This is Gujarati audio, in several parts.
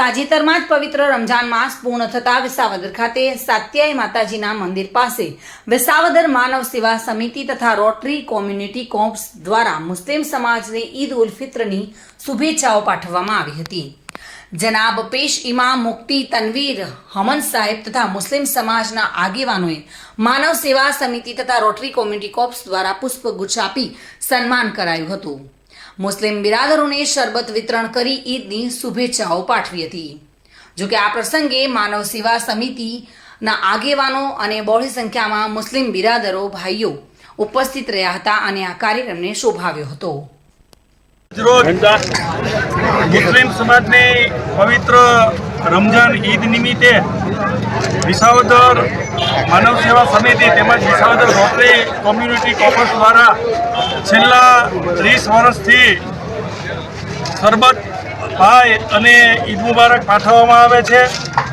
તાજેતરમાં જ પવિત્ર રમજાન માસ પૂર્ણ થતા વિસાવદર ખાતે સાત્યાય માતાજીના મંદિર પાસે વિસાવદર માનવ સેવા સમિતિ તથા રોટરી કોમ્યુનિટી કોમ્પ્સ દ્વારા મુસ્લિમ સમાજને ઈદ ઉલ ફિત્રની શુભેચ્છાઓ પાઠવવામાં આવી હતી. જનાબ પેશ ઇમામ મુક્તિ તનવીર હમન સાહેબ તથા મુસ્લિમ સમાજના આગેવાનોએ માનવ સેવા સમિતિ તથા રોટરી કોમ્યુનિટી કોપ્સ દ્વારા પુષ્પગુચ્છ આપી સન્માન કરાયું હતું. મુસ્લિમ બિરાદરોને શરબત વિતરણ કરી ઈદની શુભેચ્છાઓ પાઠવી હતી. જોકે આ પ્રસંગે માનવ સેવા સમિતિના આગેવાનો અને બહોળી સંખ્યામાં મુસ્લિમ બિરાદરો ભાઈઓ ઉપસ્થિત રહ્યા હતા અને આ કાર્યક્રમને શોભાવ્યો હતો. મુસ્લિમ સમાજની પવિત્ર રમજાન ઈદ નિમિત્તે વિસાવદર માનવ સેવા સમિતિ તેમજ વિસાવદર રોટરી કોમ્યુનિટી કોપર્સ દ્વારા છેલ્લા ત્રીસ વર્ષથી સરબત ભાઈ અને ઈદ મુબારક પાઠવવામાં આવે છે.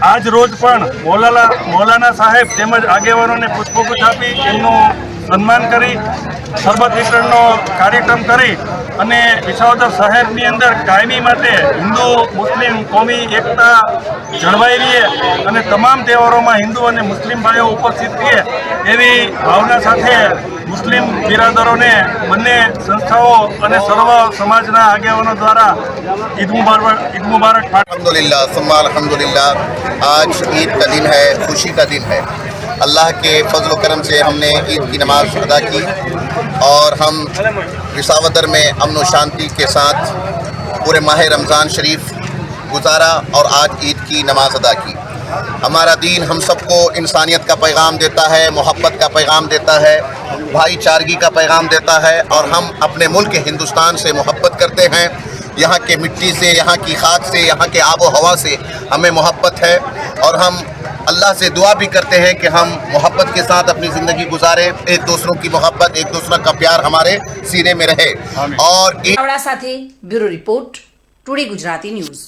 આજ રોજ પણ મૌલાના મૌલાના સાહેબ તેમજ આગેવાનોને પુષ્પગુચ્છ આપી એમનું સન્માન કરી સરબત વિતરણનો કાર્યક્રમ કરી અને વિસાવદર શહેરની અંદર કાયમી માટે હિન્દુ મુસ્લિમ કોમી એકતા જળવાઈ રહે અને તમામ તહેવારોમાં હિન્દુ અને મુસ્લિમ ભાઈઓ ઉપસ્થિત રહે એવી ભાવના સાથે મુસ્લિમ બિરાદરોને બંને સંસ્થાઓ અને સર્વ સમાજના આગેવાનો દ્વારા ઈદ મુબારક ઈદ મુબારક પાઠ अल्हम्दुलिल्लाह सुम्मा अल्हम्दुलिल्लाह आज ईद का दिन है खुशी का दिन है اللہ کے فضل و کرم سے ہم نے عید کی نماز ادا کی اور ہم رساوتر میں امن و شانتی کے ساتھ پورے ماہ رمضان شریف گزارا اور آج عید کی نماز ادا کی۔ ہمارا دین ہم سب کو انسانیت کا پیغام دیتا ہے، محبت کا پیغام دیتا ہے، بھائی چارگی کا پیغام دیتا ہے اور ہم اپنے ملک ہندوستان سے محبت کرتے ہیں۔ یہاں کے مٹی سے، یہاں کی خاک سے، یہاں کے آب و ہوا سے ہمیں محبت ہے اور ہم अल्लाह से दुआ भी करते हैं कि हम मोहब्बत के साथ अपनी ज़िंदगी गुजारें एक दूसरों की मोहब्बत एक दूसरा का प्यार हमारे सीने में रहे। और एक... bureau report today Gujarati news.